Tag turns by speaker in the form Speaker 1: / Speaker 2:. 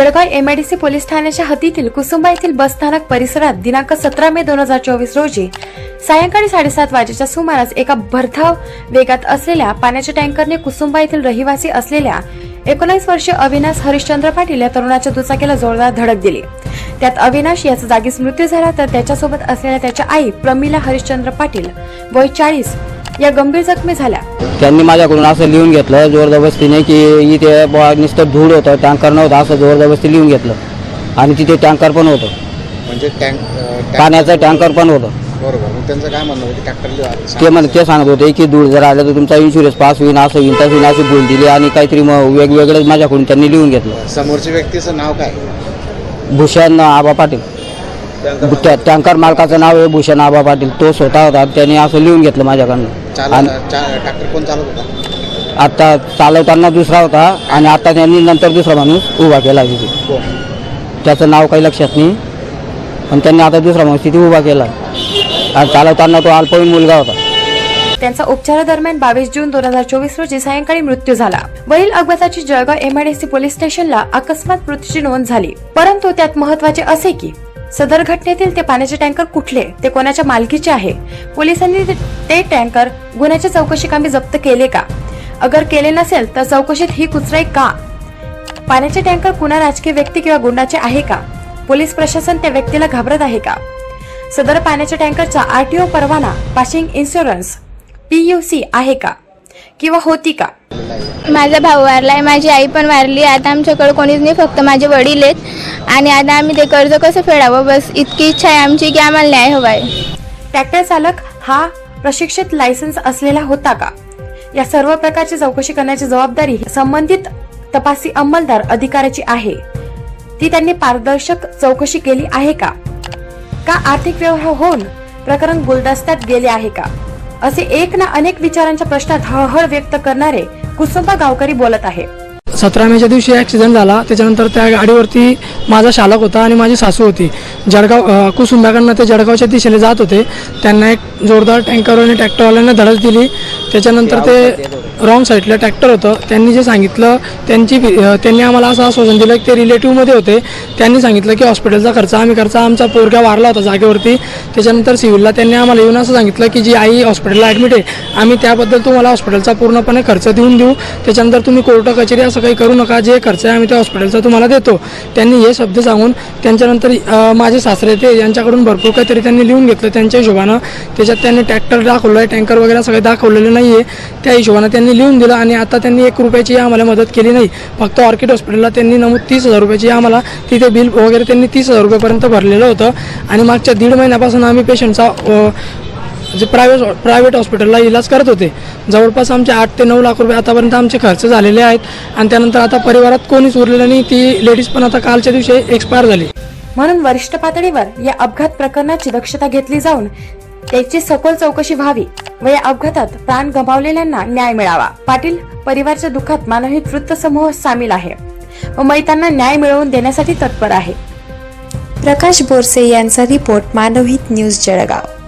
Speaker 1: Jalgaon MIDC police ठाण्याच्या हद्दीतील कुसुंबा येथील बसस्थानक परिसरात दिनांक सतरा मे दोन हजार चोवीस रोजी सायंकाळी साडेसात वाजेच्या सुमारास एका भरधाव वेगात असलेल्या पाण्याच्या टँकरने कुसुंबा येथील रहिवासी असलेल्या एकोणीस वर्षीय अविनाश हरिश्चंद्र पाटील या तरुणाच्या दुचाकीला जोरदार धडक दिली. त्यात अविनाश याचा जागीच मृत्यू झाला तर त्याच्यासोबत असलेल्या त्याच्या आई प्रमिला हरिश्चंद्र पाटील वय चाळीस या गंभीर जखमी झाल्या.
Speaker 2: त्यांनी माझ्याकडून असं लिहून घेतलं जोरजबस्तीने की इथे नुसतं धूळ होतं टँकर नव्हतं असं जोरजबस्ती लिहून घेतलं. आणि तिथे टँकर पण होतं.
Speaker 3: म्हणजे टँक
Speaker 2: पाण्याचं टँकर पण होतं.
Speaker 3: बरोबर. त्यांचं काय म्हणणं होतं?
Speaker 2: ते म्हण ते सांगत होते की धूळ जर आलं तर तुमचा इन्शुरन्स पास होईन असं होईन तसं होईन अशी बोल दिली आणि काहीतरी मग वेगवेगळंच माझ्याकडून त्यांनी लिहून घेतलं.
Speaker 3: समोरच्या व्यक्तीचं नाव काय?
Speaker 2: भूषण आबा पाटील. टँकर मालकाचं नाव आहे भूषण आबा पाटील. तो स्वतः होता त्यांनी असं लिहून घेतलं माझ्याकडनं. आता चालवताना दुसरा होता आणि आता त्यांनी नंतर दुसरा माणूस उभा केला तिथे. त्याचं नाव काही लक्षात नाही पण त्यांनी आता दुसरा माणूस तिथे उभा केला. आणि चालवताना तो अल्पवयीन मुलगा होता.
Speaker 1: त्यांचा उपचारादरम्यान बावीस जून दोन हजार चोवीस रोजी सायंकाळी मृत्यू झाला. वरील अपघाताची जळगाव एमआयडीसी पोलीस स्टेशनला अकस्मात मृत्यूची नोंद झाली. परंतु त्यात महत्त्वाचे असे की सदर घटनेतील ते पाण्याचे टँकर कुठले ते कोणाच्या मालकीचे आहे? पोलिसांनी ते- ते टँकर गुन्ह्याच्या चौकशी कामी जप्त केले का? अगर केले नसेल तर चौकशीत ही कुचराई का? पाण्याचे टँकर कुणा राजकीय व्यक्ती किंवा गुंडाचे आहे का? पोलीस प्रशासन त्या व्यक्तीला घाबरत आहे का? सदर पाण्याच्या टँकरचा आरटीओ परवाना पासिंग इन्शुरन्स पीयूसी आहे का? किंवा होती का?
Speaker 4: माझा भाऊ वारलाय माझी आई पण वारली. आता आमच्याकडे कोणीच नाही फक्त माझे वडील आहेत. आणि आता आम्ही ते कर्ज कसं फेडावं? बस इतकी इच्छा आहे आमची की आम्हाला न्याय हवा आहे
Speaker 1: ट्रॅक्टर चालक हा प्रशिक्षित लायसन्स असलेला होता का? या सर्व प्रकारची चौकशी करण्याची जबाबदारी संबंधित तपासी अंमलदार अधिकाऱ्याची आहे. ती त्यांनी पारदर्शक चौकशी केली आहे का? का आर्थिक व्यवहार होऊन प्रकरण गुलदस्त्यात गेले आहे का? असे एक ना अनेक विचारांच्या प्रश्नात हळहळ व्यक्त करणारे कुसुंबा गावकरी बोलत आहे.
Speaker 5: सतरा मेच्या दिवशी ॲक्सिडेंट झाला. त्याच्यानंतर त्या गाडीवरती माझा चालक होता आणि माझी सासू होती. जळगाव कुसुंब्याकडनं ते जळगावच्या दिशेने जात होते. त्यांना एक जोरदार टँकरवाल्याने ट्रॅक्टरवाल्याने धडक दिली. त्याच्यानंतर ते रॉंग साईडला ट्रॅक्टर होतं. त्यांनी जे सांगितलं त्यांची त्यांनी आम्हाला असं आश्वासन दिलं की ते रिलेटिव्हमध्ये होते. त्यांनी सांगितलं की हॉस्पिटलचा खर्च आम्ही खर्च आमचा पोरगा वारला होता जागेवरती. त्याच्यानंतर सिव्हिलला त्यांनी आम्हाला येऊन असं सांगितलं की जी आई हॉस्पिटलला ॲडमिट आहे आम्ही त्याबद्दल तुम्हाला हॉस्पिटलचा पूर्णपणे खर्च देऊन देऊ. त्याच्यानंतर तुम्ही कोर्ट कचेरी असं काही करू नका. जे खर्च आहे आम्ही त्या हॉस्पिटलचा तुम्हाला देतो. त्यांनी हे शब्द सांगून त्यांच्यानंतर माझे सासरे ते यांच्याकडून भरपूर काहीतरी त्यांनी लिहून घेतलं. त्यांच्या हिशोबानं त्याच्यात त्यांनी ट्रॅक्टर दाखवलं आहे टँकर वगैरे सगळे दाखवलेलं नाही आहे त्या हिशोबानं त्यांनी लिहून दिलं आणि आता त्यांनी एक रुपयाची आम्हाला मदत केली नाही. फक्त ऑर्किड हॉस्पिटलला त्यांनी नमूद तीस हजार रुपयाची आम्हाला तिथे बिल वगैरे त्यांनी तीस हजार रुपयापर्यंत भरलेलं होतं. आणि मागच्या दीड महिन्यापासून आम्ही पेशंटचा जे प्रायव्हेट प्रायव्हेट हॉस्पिटलला इलाज करत होते. जवळपास आमचे आठ ते नऊ लाख रुपये आतापर्यंत आमचे खर्च झालेले आहेत. आणि त्यानंतर आता परिवारात कोणीच उरलेलं नाही. ती लेडीज पण आता कालच्या दिवशी एक्सपायर झाली.
Speaker 1: म्हणून वरिष्ठ पातळीवर या अपघात प्रकरणाची दक्षता घेतली जाऊन त्याची सखोल चौकशी व्हावी व या अपघातात प्राण गमावलेल्यांना न्याय मिळावा. पाटील परिवारच्या दुःखात मानवी वृत्त समूह सामील आहे व मैतांना न्याय मिळवून देण्यासाठी तत्पर आहे. प्रकाश बोरसे यांचा रिपोर्ट मानवहित न्यूज जळगाव.